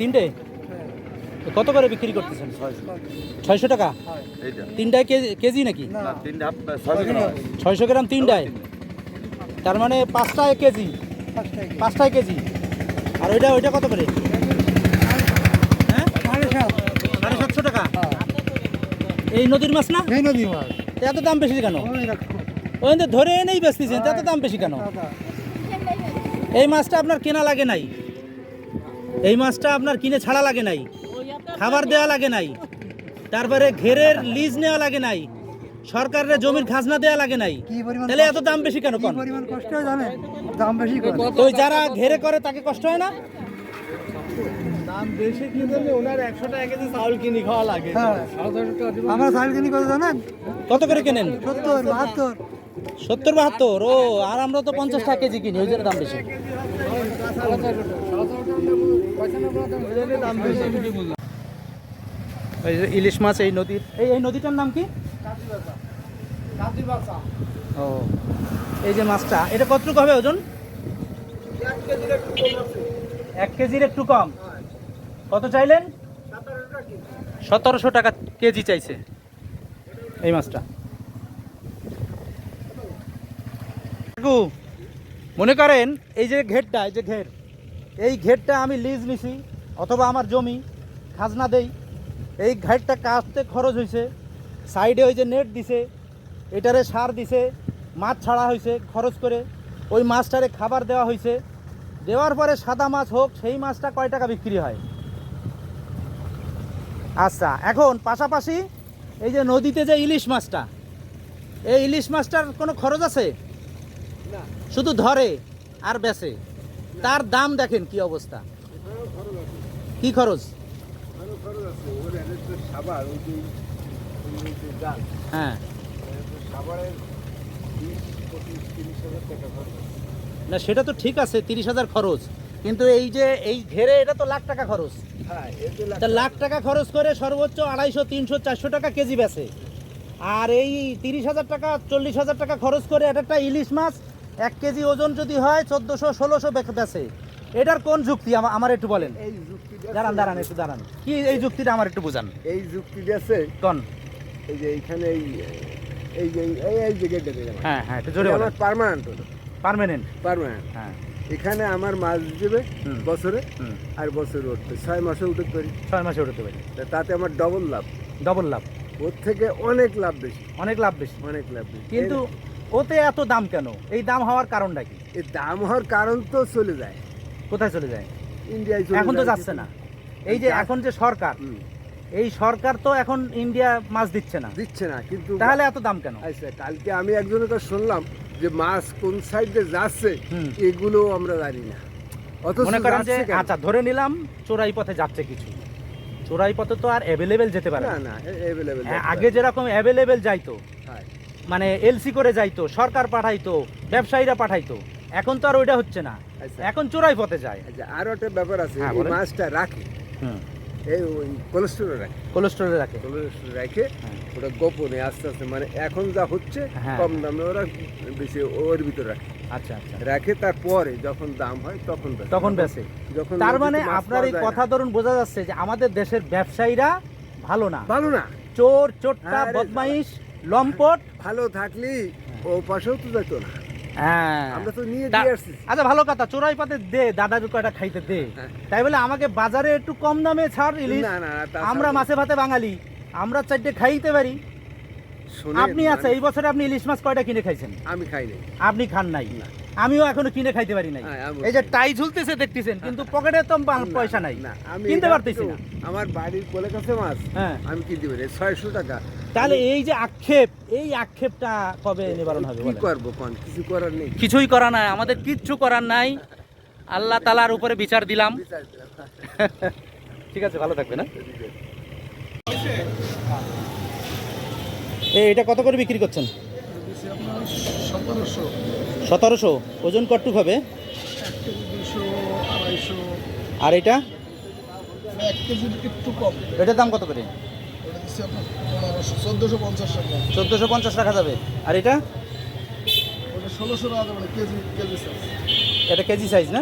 তিনটে? কত করে বিক্রি করতেছেন? ছয়শো টাকা? তিনটায় কেজি কেজি নাকি? ছয়শো গ্রাম তিনটায়? তার মানে পাঁচটায় কেজি? পাঁচটায় কেজি? আর ওইটা ওইটা কত করে? হ্যাঁ? সাড়ে সাত সাতশো টাকা? এই নদীর মাছ না? এই নদী মাছ। এত দাম বেশি কেন? ওই ধরে এনেই বেচতেছেন এত দাম বেশি কেন? এই মাছটা আপনার কেনা লাগে নাই। এই মাছটা আপনার কিনে ছাড়া লাগে নাই। খাবার দেওয়া লাগে নাই। তারপরে ঘেরের লিজ নেওয়া লাগে নাই। সরকারের জমির খাজনা দেওয়া লাগে নাই। তাহলে এত দাম বেশি কেন কষ্ট হয় জানেন? দাম বেশি তো ওই যারা ঘেরে করে তাকে কষ্ট হয় না? দাম বেশি কিনতে ওনার একশো টাকা কেজি চাউল কিনে খাওয়া লাগে। হ্যাঁ। আমরা সাইল কিনি কত জানেন? কত করে কেনেন? সত্তর বাহাত্তর। সত্তর বাহাত্তর, ও, আর আমরা তো পঞ্চাশ টাকা কেজি কিনি, ওই জন্য দাম বেশি। ইলিশ মাছ এই নদীর। এই এই নদীটার নাম কি? ও, এই যে মাছটা, এটা কতটুকু হবে ওজন? এক কেজির একটু কম। কত চাইলেন? সতেরোশো টাকা কেজি চাইছে। এই মাছটা। মনে করেন এই যে ঘেরটা, এই যে ঘের, এই ঘেরটা আমি লিজ নিছি অথবা আমার জমি, খাজনা দেই। এই ঘেরটা কাটতে খরচ হয়েছে সাইডে ওই যে নেট দিছে, এটারে সার দিছে, মাছ ছাড়া হয়েছে খরচ করে, ওই মাছটারে খাবার দেওয়া হয়েছে দেওয়ার পরে সাদা মাছ হোক, সেই মাছটা কয় টাকা বিক্রি হয়? আচ্ছা এখন পাশাপাশি এই যে নদীতে যে ইলিশ মাছটা, এই ইলিশ মাছটার কোনো খরচ আছে? শুধু ধরে আর বেচে। তার দাম দেখেন কি অবস্থা। কি খরচ? হ্যাঁ। না, সেটা তো ঠিক আছে, তিরিশ হাজার খরচ। কিন্তু এই যে, এই ঘেরে এটা তো লাখ টাকা খরচ। তা লাখ টাকা খরচ করে সর্বোচ্চ আড়াইশো, তিনশো, চারশো টাকা কেজি বেচে। আর এই তিরিশ হাজার টাকা, চল্লিশ হাজার টাকা খরচ করে একটা ইলিশ মাছ এক কেজি ওজন যদি হয় চোদ্দোশো ষোলোশো বেচে। এটার কোন যুক্তি? আমার একটু বলেন। এই যুক্তিটা দাঁড়ান দাঁড়ান একটু দাঁড়ান। কি এই যুক্তিটা আমার একটু বুঝান। এই যুক্তিটা আছে। কোন? এই যে এইখানে এই এই যে এই এই জায়গাটা হ্যাঁ হ্যাঁ একটু জোরে আমার পার্মানেন্ট হলো পার্মানেন্ট পার্মানেন্ট হ্যাঁ। এখানে আমার মাছ দেবে। বছরে আর বছরে উঠবে। ছয় মাসে উঠতে পারি। ছয় মাসে উঠতে পারি। তাতে আমার ডবল লাভ। ডবল লাভ। ওর থেকে অনেক লাভ বেশি। অনেক লাভ বেশি। অনেক লাভ বেশি। কিন্তু ওতে এত দাম কেন? এই দাম হওয়ার কারণটা কি? এই দাম হওয়ার কারণ তো চলে যায়। কোথায় চলে যায়? ইন্ডিয়ায় এখন তো যাচ্ছে না। এই যে এখন যে সরকার এই সরকার তো এখন ইন্ডিয়া মাছ দিচ্ছে না। দিচ্ছে না কিন্তু তাহলে এত দাম কেন? আচ্ছা কালকে আমি একজনের কাছে শুনলাম যে মাছ কোন সাইডে যাচ্ছে এগুলো আমরা জানি না। অথচ মনে করেন যে আচ্ছা ধরে নিলাম চোরাই পথে যাচ্ছে কিছু। চোরাই পথে তো আর অ্যাভেলেবেল যেতে পারে না না। অ্যাভেলেবেল আগে যেরকম অ্যাভেলেবেল যাইতো। মানে এলসি করে যাইতো সরকার পাঠাইতো ব্যবসায়ীরা পাঠাইতো। এখন তো আর ওইটা হচ্ছে না। আচ্ছা। এখন চোরাই পথে যায়। আচ্ছা আরও একটা ব্যাপার আছে হ্যাঁ, মাছটা রাখে। এই ওই কোলেস্ট্রলে রাখে। কোলেস্ট্রলে রাখে। কোলেস্ট্রল রাখে হ্যাঁ। ওটা গোপনে আস্তে আস্তে মানে এখন যা হচ্ছে হ্যাঁ। কম দামে ওরা বেশি ওর ভিতরে রাখে। আচ্ছা আচ্ছা। রাখে তারপরে যখন দাম হয় তখন তখন বেচে। যখন তার মানে আপনার এই কথা ধরুন বোঝা যাচ্ছে যে আমাদের দেশের ব্যবসায়ীরা ভালো না। ভালো না। চোর চোট্টা হ্যাঁ বদমাইশ লম্পট। ভালো থাকলি ও পাশেও তো যেত না। হ্যাঁ। আমরা তো নিয়ে দিয়ে আসছি। আচ্ছা ভালো কথা। চোরাই পাতে দে দাদার কয়টা খাইতে দে। হ্যাঁ। তাই বলে আমাকে বাজারে একটু কম দামে ছাড় ইলিশ। না না আমরা মাছে ভাতে বাঙালি। আমরা চারটে খাইতে পারি। আপনি আচ্ছা এই বছরে আপনি ইলিশ মাছ কয়টা কিনে খাইছেন? আমি খাই নাই। আপনি খান নাই। আমিও এখনও কিনে খাইতে পারি নাই। হ্যাঁ, এই যে টাই ঝুলতেছে দেখতেছেন কিন্তু পকেটে তো পয়সা নাই। না কিনতে পারতেছি না। আমার বাড়ির কোলে কাছে মাছ হ্যাঁ। আমি কিনতে পারি ছয়শো টাকা। তাহলে এই যে আক্ষেপ এই আক্ষেপটা কবে নিবারণ হবে কি? করব কোন? কিছু করার নেই। কিছুই করা নাই আমাদের কিচ্ছু করার নাই। আল্লাহ তালার উপরে বিচার দিলাম। ঠিক আছে ভালো থাকবে না এটা কত করে বিক্রি করছেন? সতেরোশো। ওজন কটুক হবে? আর এটা? এটার দাম কত করে? চোদ্দোশো পঞ্চাশ টাকা। চোদ্দোশো পঞ্চাশ রাখা যাবে। আর এটা? ষোলোশো টাকা মানে কেজি কেজি সাইজ এটা কেজি সাইজ না?